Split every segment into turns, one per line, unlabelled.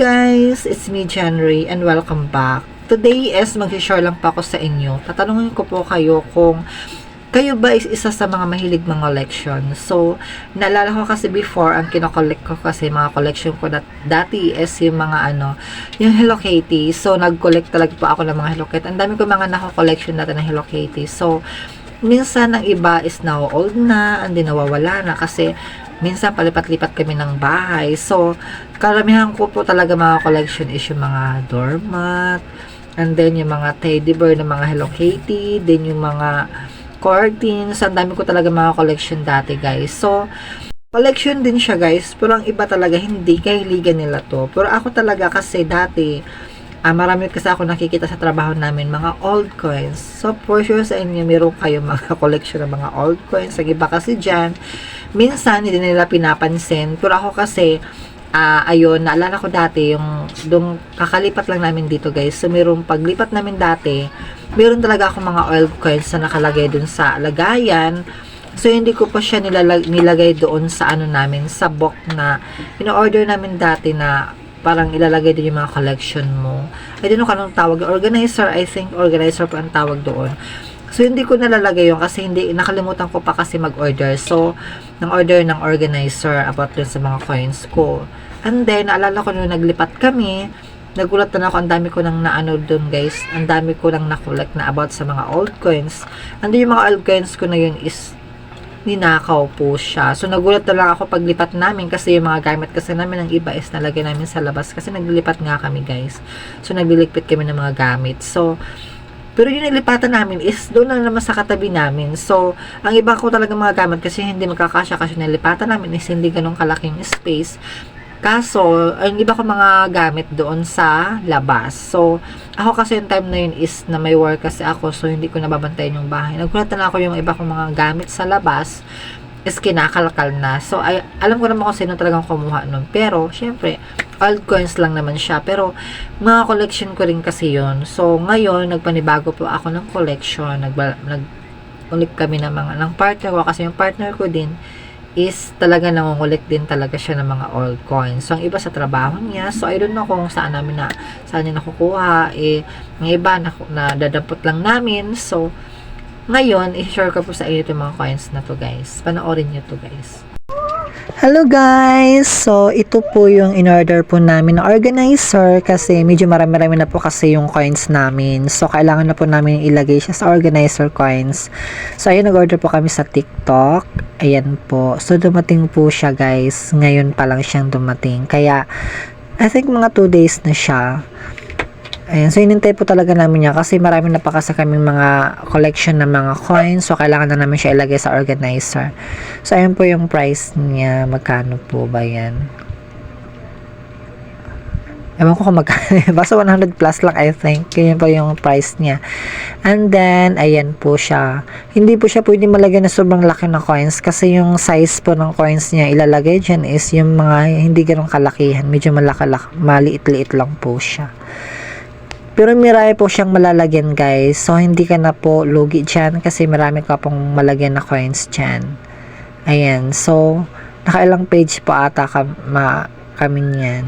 guys! It's me, January, and welcome back. Today is mag-share lang pa ako sa inyo. Tatanungin ko po kayo kung kayo ba is isa sa mga mahilig mga collection? So, naalala ko kasi before, ang kinokollect ko kasi mga collection ko dat dati is yung mga ano, yung Hello Kitty. So, nag-collect talaga po ako ng mga Hello Kitty. Ang dami ko mga nako-collection dati ng Hello Kitty. So, minsan ang iba is now old na, hindi nawawala na kasi minsan palipat-lipat kami ng bahay. So, karamihan ko po talaga mga collection is yung mga doormat, and then yung mga teddy bear ng mga Hello Kitty, then yung mga curtains. Ang dami ko talaga mga collection dati, guys. So, collection din siya, guys. Pero ang iba talaga, hindi kahiligan nila to. Pero ako talaga kasi dati, ah, marami kasi ako nakikita sa trabaho namin, mga old coins. So, for sure sa inyo, meron kayo mga collection ng mga old coins. Ang iba kasi dyan, minsan, hindi nila pinapansin. Pero ako kasi, ah ayun, naalala ko dati, yung, dong, kakalipat lang namin dito, guys. So, merong paglipat namin dati, meron talaga ako mga oil coins na nakalagay dun sa lagayan. So, hindi ko pa siya nilalag, nilagay doon sa ano namin, sa box na in-order namin dati na parang ilalagay din yung mga collection mo. I don't know kung anong tawag. Organizer, I think organizer pa ang tawag doon. So, hindi ko nalalagay yun kasi hindi, nakalimutan ko pa kasi mag-order. So, nang order ng organizer about dun sa mga coins ko. And then, naalala ko nung naglipat kami, nagulat na ako, ang dami ko nang naano doon guys, ang dami ko nang nakulek na about sa mga old coins. And yung mga old coins ko na yun is ninakaw po siya. So, nagulat na lang ako paglipat namin kasi yung mga gamit kasi namin ng iba is nalagay namin sa labas kasi naglilipat nga kami guys. So, nagliligpit kami ng mga gamit. So, pero yung nilipatan namin is doon lang naman sa katabi namin. So, ang iba ko talaga mga gamit kasi hindi magkakasya kasi nilipatan namin is hindi ganun kalaking space. Kaso, ang iba ko mga gamit doon sa labas. So, ako kasi yung time na yun is na may work kasi ako so hindi ko nababantayan yung bahay. Nagulat na ako yung iba kong mga gamit sa labas is kinakalkal na. So, ay, alam ko naman kung sino talagang kumuha nun. Pero, syempre, old coins lang naman siya. Pero, mga collection ko rin kasi yun. So, ngayon, nagpanibago po ako ng collection. Nag, nag ulit kami ng mga, ng partner ko kasi yung partner ko din is talaga nangungulit din talaga siya ng mga old coins. So, ang iba sa trabaho niya. So, I don't know kung saan namin na, saan niya nakukuha. Eh, ang iba na, na dadampot lang namin. So, ngayon, i-share ko po sa inyo itong mga coins na to guys. Panoorin nyo to guys. Hello guys! So, ito po yung in-order po namin na organizer kasi medyo marami-rami na po kasi yung coins namin. So, kailangan na po namin ilagay siya sa organizer coins. So, ayun, nag-order po kami sa TikTok. Ayan po. So, dumating po siya guys. Ngayon pa lang siyang dumating. Kaya, I think mga 2 days na siya. Ayan, so inintay po talaga namin niya kasi marami na pa kasi kaming mga collection ng mga coins. So, kailangan na namin siya ilagay sa organizer. So, ayan po yung price niya. Magkano po ba yan? Ewan ko kung magkano. Basta 100 plus lang, I think. Ganyan po yung price niya. And then, ayan po siya. Hindi po siya pwede malagyan na sobrang laki na coins kasi yung size po ng coins niya ilalagay dyan is yung mga hindi ganun kalakihan. Medyo malakalak, maliit-liit lang po siya. Pero marami po siyang malalagyan guys. So, hindi ka na po lugi dyan kasi marami ka pong malagyan na coins dyan. Ayan. So, nakailang page po ata ka, ma, kami niyan.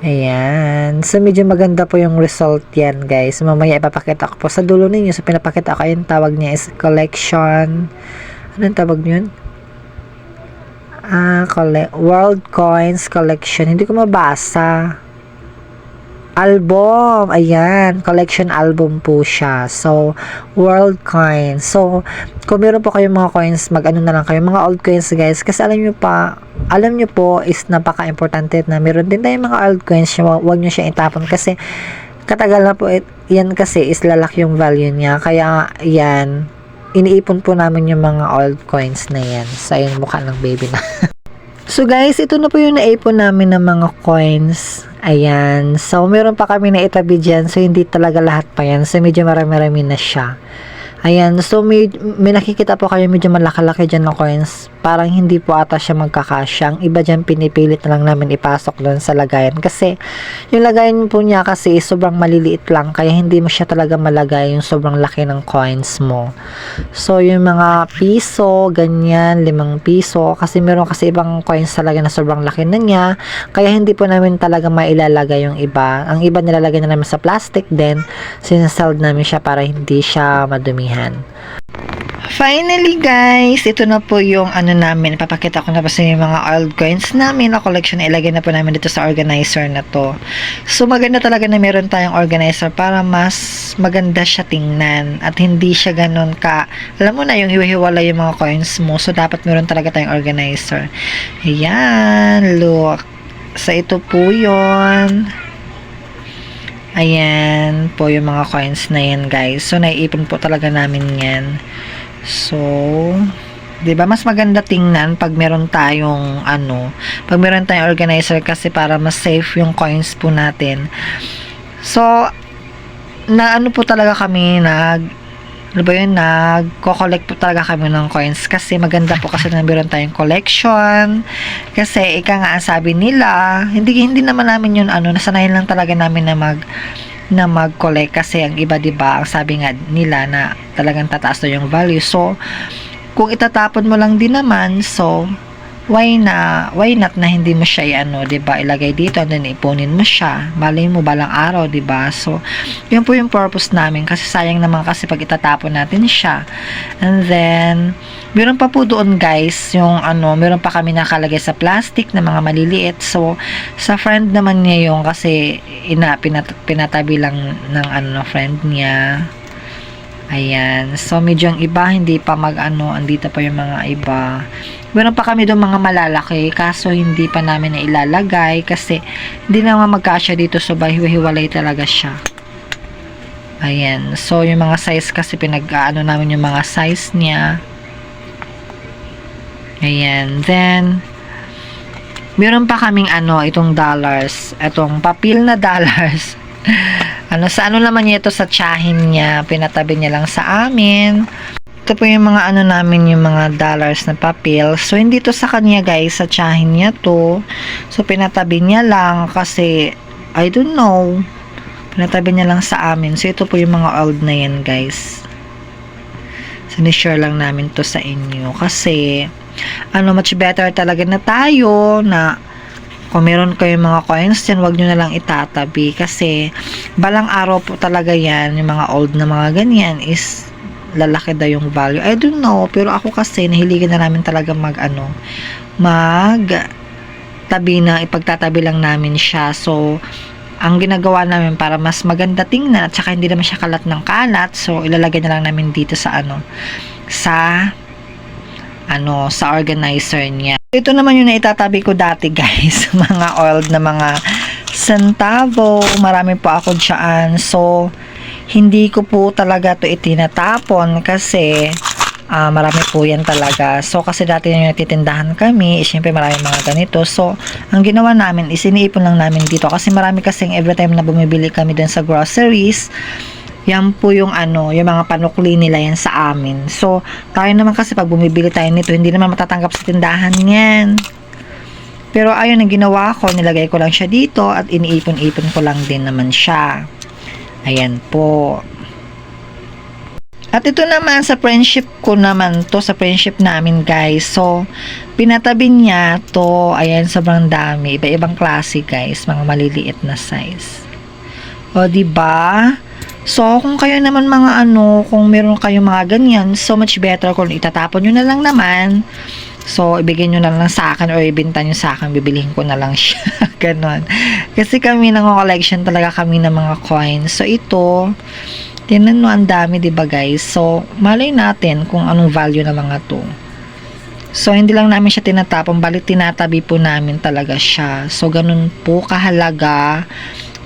Ayan. So, medyo maganda po yung result yan, guys. Mamaya ipapakita ko po sa dulo ninyo. So, pinapakita ko yung tawag niya is collection. Anong tawag yun? Ah, collect, World Coins Collection. Hindi ko mabasa. Album. Ayan. Collection album po siya. So, World Coins. So, kung meron po kayong mga coins, mag-ano na lang kayo. Mga old coins, guys. Kasi alam nyo pa, alam nyo po is napaka-importante na meron din tayong mga old coins. Huwag nyo siya itapon kasi katagal na po, it, yan kasi is lalaki yung value niya. Kaya, yan, iniipon po namin yung mga old coins na yan. So, ayun, mukha ng baby na. so, guys, ito na po yung naipon namin ng mga coins. Ayan. So, meron pa kami na itabi dyan. So, hindi talaga lahat pa yan. So, medyo marami-rami na siya. Ayan, so may, may nakikita po kayo medyo malaki-laki dyan ng coins. Parang hindi po ata siya magkakasya. Ang iba dyan pinipilit na lang namin ipasok doon sa lagayan. Kasi yung lagayan po niya kasi sobrang maliliit lang. Kaya hindi mo siya talaga malagay yung sobrang laki ng coins mo. So yung mga piso, ganyan, limang piso. Kasi meron kasi ibang coins talaga na sobrang laki na niya. Kaya hindi po namin talaga mailalagay yung iba. Ang iba nilalagay na namin sa plastic din. Sinaseld namin siya para hindi siya madumihan. Finally guys, ito na po yung ano namin. Papakita ko na po sa inyo yung mga old coins namin na collection na ilagay na po namin dito sa organizer na to. So maganda talaga na meron tayong organizer para mas maganda siya tingnan at hindi siya ganun ka. Alam mo na yung hiwa-hiwala yung mga coins mo. So dapat meron talaga tayong organizer. Ayan, look. So ito po yon Ayan po yung mga coins na yan guys. So naiipon po talaga namin yan. So, 'di ba mas maganda tingnan pag meron tayong ano, pag meron tayong organizer kasi para mas safe yung coins po natin. So, na ano po talaga kami nag ano ba yun, nagko-collect po talaga kami ng coins kasi maganda po kasi na meron tayong collection. Kasi ika nga ang sabi nila hindi hindi naman namin yun ano nasanayan lang talaga namin na mag na mag-collect kasi ang iba 'di ba ang sabi nga nila na talagang tataas daw yung value. So kung itatapon mo lang din naman so why na why not na hindi mo siya ano 'di ba? Ilagay dito and then ipunin mo siya. Malay mo balang araw 'di ba? So yun po yung purpose namin. Kasi sayang naman kasi pag itatapon natin siya. And then meron pa po doon guys yung ano meron pa kami nakalagay sa plastic na mga maliliit. So sa friend naman niya yung kasi ina pinat, pinatabi lang ng ano friend niya. Ayan. So, medyo ang iba, hindi pa mag-ano, andito pa yung mga iba. Meron pa kami doon mga malalaki, kaso hindi pa namin na ilalagay kasi hindi naman magkasya dito, so bahiwalay talaga siya. Ayan. So, yung mga size kasi pinag-ano namin yung mga size niya. Ayan. Then, meron pa kaming ano, itong dollars. Itong papel na dollars. ano, sa ano naman niya ito sa tsahin niya. Pinatabi niya lang sa amin. Ito po yung mga ano namin, yung mga dollars na papel. So, hindi to sa kanya guys, sa tsahin niya to. So, pinatabi niya lang kasi, I don't know. Pinatabi niya lang sa amin. So, ito po yung mga old na yan guys. So, ni-share lang namin to sa inyo. Kasi, ano, much better talaga na tayo na kung meron kayong mga coins dyan, wag nyo na lang itatabi kasi balang araw po talaga yan, yung mga old na mga ganyan is lalaki daw yung value. I don't know, pero ako kasi nahiligan na namin talaga mag ano, mag tabi na ipagtatabi lang namin siya. So, ang ginagawa namin para mas maganda tingnan at saka hindi naman siya kalat ng kalat. So, ilalagay na lang namin dito sa ano, sa ano, sa organizer niya. Ito naman yung naitatabi ko dati guys, mga old na mga centavo, marami po ako dyan. So, hindi ko po talaga to itinatapon kasi ah marami po yan talaga. So, kasi dati yung natitindahan kami, eh, syempre marami mga ganito. So, ang ginawa namin, isiniipon lang namin dito kasi marami kasing every time na bumibili kami dun sa groceries, yan po yung ano, yung mga panukli nila yan sa amin. So, tayo naman kasi pag bumibili tayo nito, hindi naman matatanggap sa tindahan yan. Pero ayun, ang ginawa ko, nilagay ko lang siya dito at iniipon-ipon ko lang din naman siya. Ayan po. At ito naman sa friendship ko naman to sa friendship namin guys. So pinatabi niya to, ayan sobrang dami, iba-ibang klase guys, mga maliliit na size. O di ba? So kung kayo naman mga ano, kung meron kayong mga ganyan, so much better kung itatapon niyo na lang naman. So, ibigay nyo na lang sa akin or ibenta nyo sa akin, bibilihin ko na lang siya. Ganon. Kasi kami nang collection talaga kami ng mga coins. So, ito, tinan mo ang dami, di ba guys? So, malay natin kung anong value ng mga to. So, hindi lang namin siya tinatapon, balik tinatabi po namin talaga siya. So, ganun po kahalaga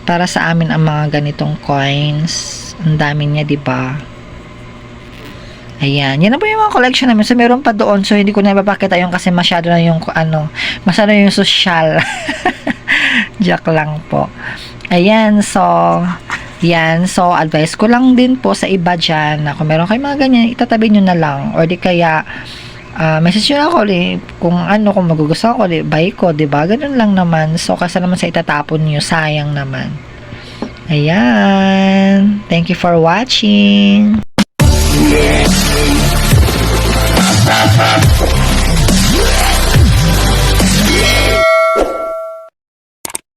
para sa amin ang mga ganitong coins. Ang dami niya, di ba? Ayan. Yan na po yung mga collection namin. So, meron pa doon. So, hindi ko na ipapakita yung kasi masyado na yung, ano, masyado yung social. Joke lang po. Ayan. So, Yan, so advice ko lang din po sa iba dyan na kung meron kayo mga ganyan, itatabi nyo na lang. Or di kaya, ah, message nyo ako li, kung ano, kung magugustuhan ko, di, buy ko, di ba? Ganun lang naman. So, kasi naman sa itatapon nyo, sayang naman. Ayan. Thank you for watching. Música